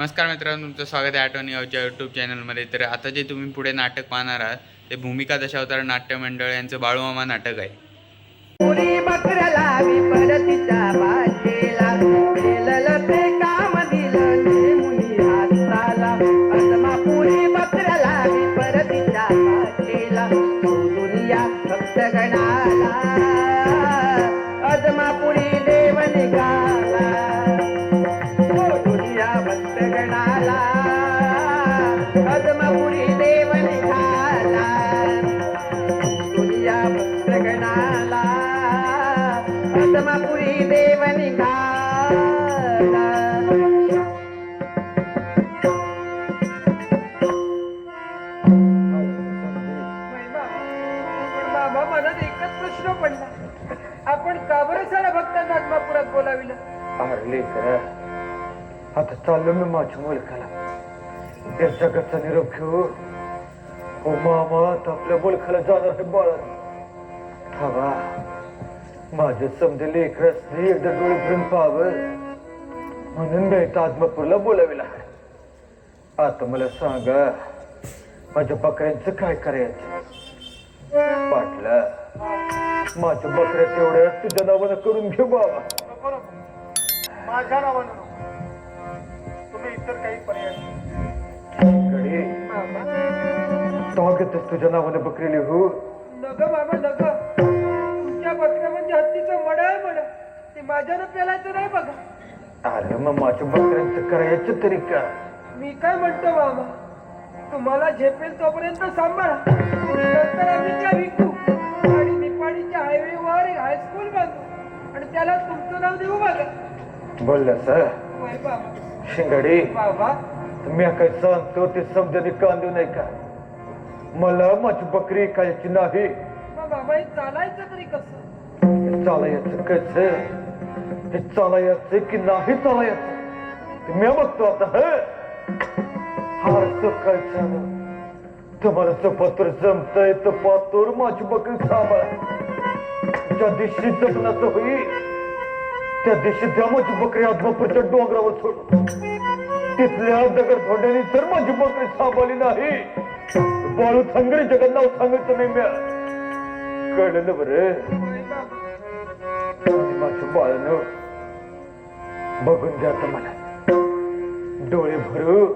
नमस्कार मित्रांनो तुमचं स्वागत आहे आठवणी गावच्या यूट्यूब चॅनलमध्ये तर आता जे तुम्ही पुढे नाटक पाहणार आहात ते भूमिका दशावतार नाट्य मंडळ यांचं बाळूमामा नाटक आहे. आपण भक्तांना आत्मापुरात बोलाविलं. आता चाललो मी माझ्या मुलखाला त्या जगाचा निरोप घेऊ हो मामा आता आपल्या मुलखाला जाणार आहे बाळा थांबा. माझे समजे लेकरसने एकदा डोळे फिरून पाहावं. म्हणून मी इथं आत्मापूरला बोलाविला. आता मला सांगा माझ्या बकऱ्यांचं काय करायचं? पाटलं माझ्या बकऱ्या तेवढ्या तुझ्या नावानं करून घे बाबा नको नको माझ्या नावानं नको. तुम्ही इतर काही पर्याय गडी. तुझ्या नावानं बकरी लिहू? नग बाबा नग. तुमच्या बकऱ्या म्हणजे हत्तीचं मड आहे मड ते माझ्यानं पेलायचं नाही बघा. अरे मग माझ्या बकऱ्यांचं करायचं तरी का? मी काय म्हणतो मामा तुम्हाला झेपेल तोपर्यंत सांभाळा. नंतर आम्ही त्या विकू. निपाणीच्या हायवेवर एक हायस्कूल बांधू आणि त्याला तुमचं नाव देऊ बघा बोलला सर. वय बाबा. शिंगाडी बाबा. मी काय सांगतो ते समजाने कांदू नाही का? मला माझी बकरी खायची नाही. बाबा चालायचं तरी कसं? चालायचं कस? हे चालायचं की नाही चालायचं? ते मी बघतो आता ह? हार सकाळच्या तुम्हाला चपातर जमतय तर पातोर माझी बकरी सांभाळ. ज्या दिवशी जगण्याचं होईल त्या दिवशी द्या माझी बकरी आत्मापूरच्या डोंगरावर सोड तिथल्या दगड थोड्याने तर माझी बकरी सांभाळली नाही बाळू थांगरे जगत नाव सांगायचं नाही म्या कळलं बरं? वय बाबा माझ्या बाळानं बघून घ्या आता मला. डोळे भरू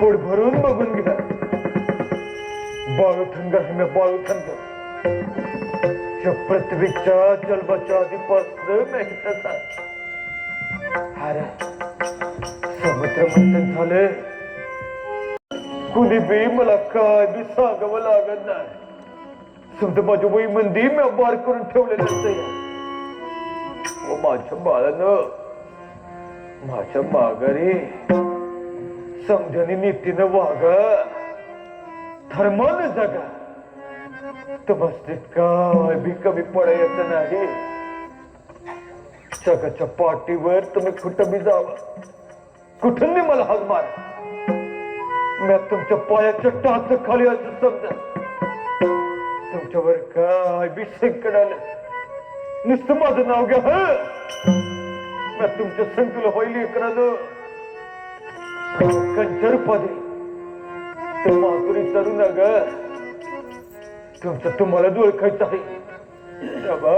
पोट भरून बघून घ्या. बाळू बाळूथंग आहे मी बाळूथंग या पृथ्वीच्या जन्माच्या आधीपासून मी इथंच अरे समुद्र मंथन झाले. कुणी बी मला काय बी सांगावं लागत नाही. समजा माझ्या वही मंदी मी बार करून ठेवलेलं असत. माझ्या बाळानं माझ्या माघारी समजाने नीतीनं वागा. धर्मानं जगा. तुम्हाला काय बी कमी पडायचं नाही. जगाच्या पाठीवर तुम्ही कुठं बी जावा कुठून मी मला हात मार. मी तुमच्या पायाच्या टाच खाली असं समजा. तुमच्यावर काय बी संकट आलं. नुसतं माझं नाव घ्या ह. मी तुमच्या संकुल होईल इकडं कंचर पदे ते माधुरी तरुण ग तुमचं तुम्हाला ओळखायचं आहे बाबा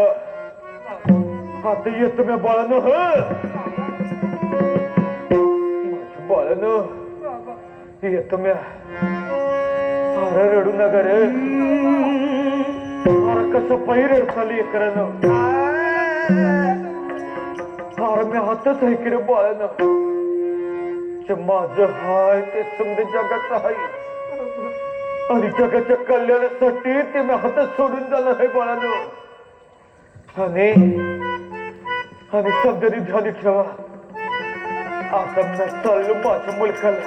आता येतो मी बाळानं ह? माझ्या बाळानं येतो मी सारा रडू नका रे सारा कसं पहिरड चालली एकरानं सारा मी हातच आहे की रे बाळानं माझ हाय ते समजे जगाचं आहे आणि जगाच्या कल्याणासाठी ते मी हातात सोडून जाणार आहे बाळानं. आणि आणि समजाने ध्यान ठेवा. आता मी चाललो माझ्या मुलकाला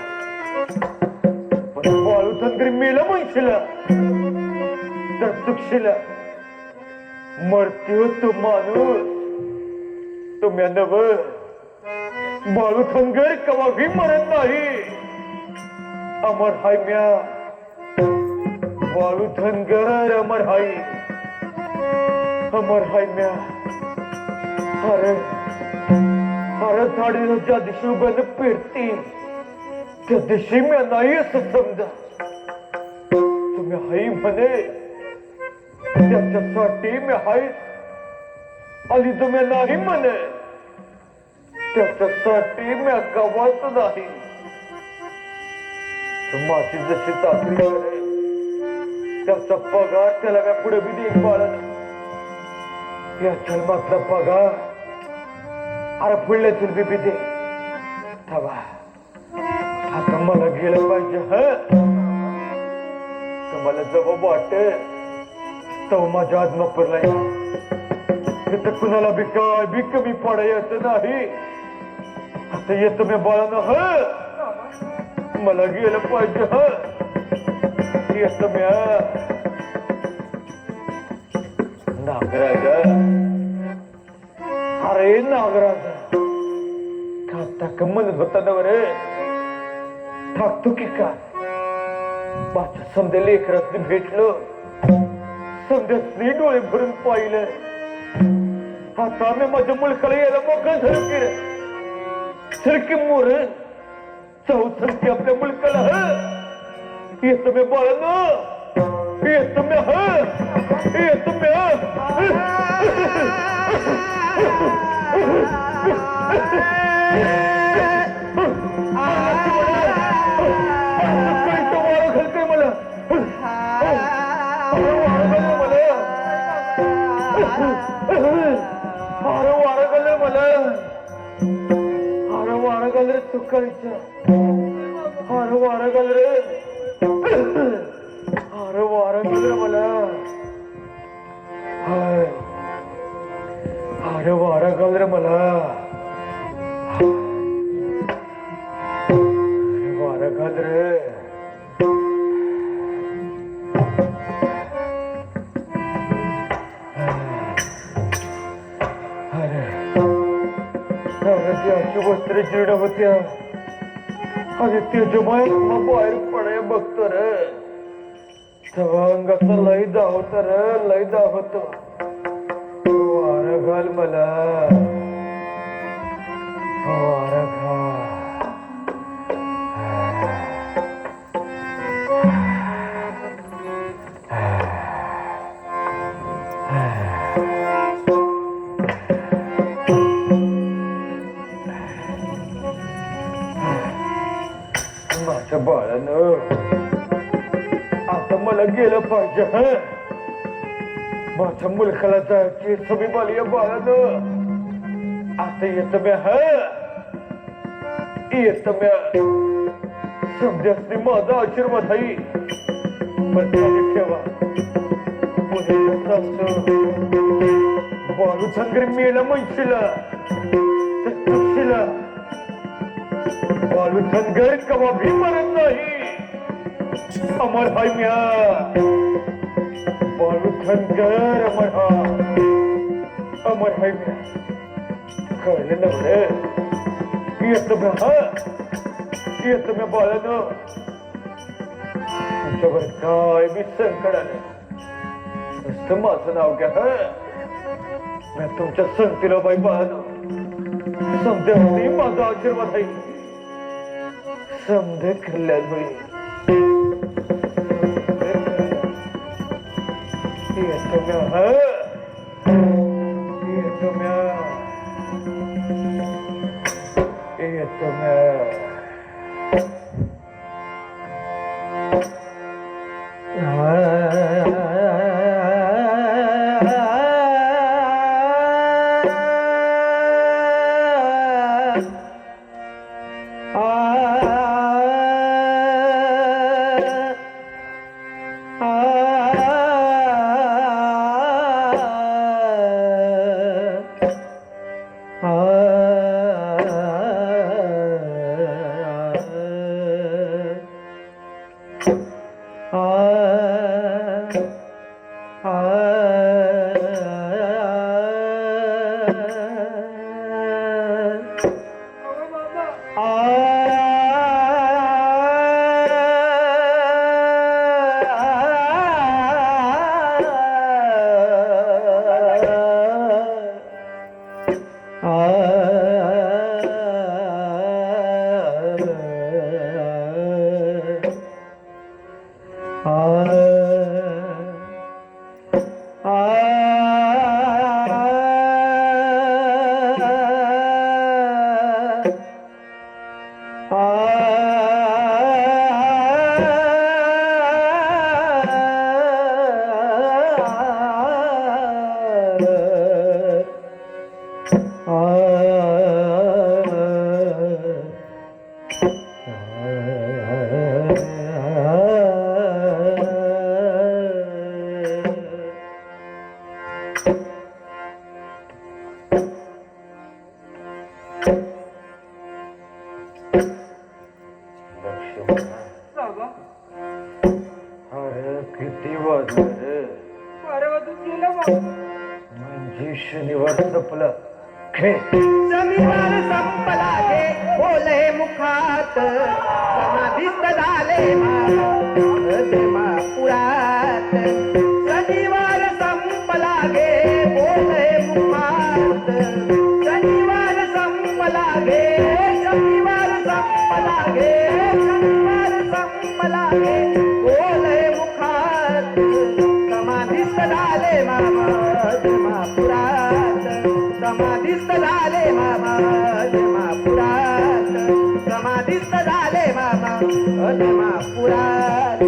पण बाळू तंत्री मेलं म्हणशीला तर चुकशीला मरतो हो तो माणूस. तुम्ही नव. बाळू थंगर कवाही मरत नाही. अमर हाय म्या. बाळू धनगर अमर हाई अमर हाय म्या. अरे अरे झाडीला ज्या दिवशी बन पेरती त्या दिवशी म्या नाही असं समजा. तुम्ही हाई म्हणे त्याच्यासाठी मी हायच आली तुम्ही नाही म्हणे त्याच्यासाठी मी गावात नाही. माझी जशी चाकरी त्याचा पगार त्याला मी पुढे बी देईन बाळानं या जन्मातला पगार. अरे पुढल्या चुलबी बी दे. थांबा. आता मला गेलं पाहिजे ह? मला जबाब वाटत तो माझ्या आत्मापरला तिथं कुणाला बी काय बी कमी पडायचं नाही. आता येतो मी बाळानं ह? मला गेलं पाहिजे ह? येतो नागराजा. अरे नागराजा. काता कमल होता ना बरे टाकतो की का माझ्या समजा लेकरात भेटलो. समजा डोळे भरून पाहिलं. आता मी माझ्या मुलकाला यायला मोकळ झालं की सरकी मोर. चौथी आपल्या मुलकाला ह बाळानं येतो मी ह येतो मी काय मला अरे वारं गेलं रे चुकायचं अरे वारं गेलं रे अरे वारा गेलं मला हाय. अरे वारा गेलं रे मला अरे वारं रे. अरे. अरे ती अशी वस्त्र जीर्ण होत्या अरे त्याच्या बाहेर बाहेर बघतो रे तेव्हा अंगाचा लय धावत रे लय धावत वार घाल मला वार पाहिजे माझ्या मुलखाला जायची समी बाली बाळान. आता येत मी ह? येत मी समजासनी माझा आशीर्वाद आहे. पण ठेवा. बाळू संग्री मेला म्हणशीला तर तुझशीला बालू धनगर कवा भी मरत नाही. अमर हाय म्या. बालू धनगर अमर हा अमर हाय म्या कळलं ना येत म्या हा. येत म्या बाळानं. तुमच्यावर काय मी संकट आलं? नुसतं माझं नाव घ्या हा. म्या तुमच्या संगतीला बाई बाळानं. समजा माझा आशीर्वाद आहे. समजे कल्याण होईल येतो ह Ah. हे शनिवार संपलं घे शनिवार संपला घे मुखात. समाधीस्त झाले पुरात शनिवार शनिवार शनिवार शनिवार समाधीस्त झाले मामा जमापुरात समाधीस्त झाले मामा जमापुरात समाधीस्त झाले मामा जमापुरात